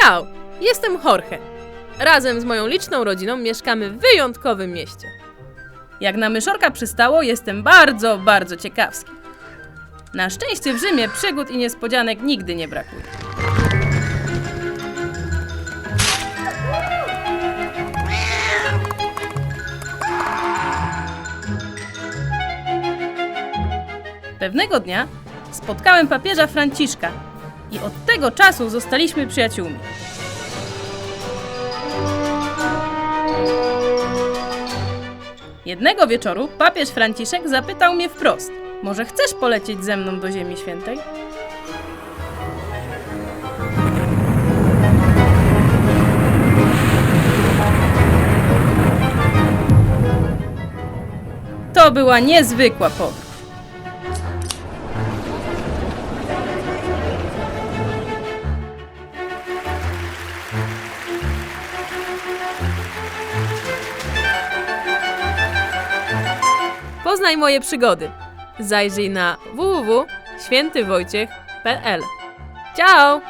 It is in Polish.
Ciao, jestem Jorge. Razem z moją liczną rodziną mieszkamy w wyjątkowym mieście. Jak na myszorka przystało, jestem bardzo, bardzo ciekawski. Na szczęście w Rzymie przygód i niespodzianek nigdy nie brakuje. Pewnego dnia spotkałem papieża Franciszka i od tego czasu zostaliśmy przyjaciółmi. Jednego wieczoru papież Franciszek zapytał mnie wprost: Może chcesz polecieć ze mną do Ziemi Świętej? To była niezwykła podróż. Poznaj moje przygody. Zajrzyj na www.świętywojciech.pl. Ciao!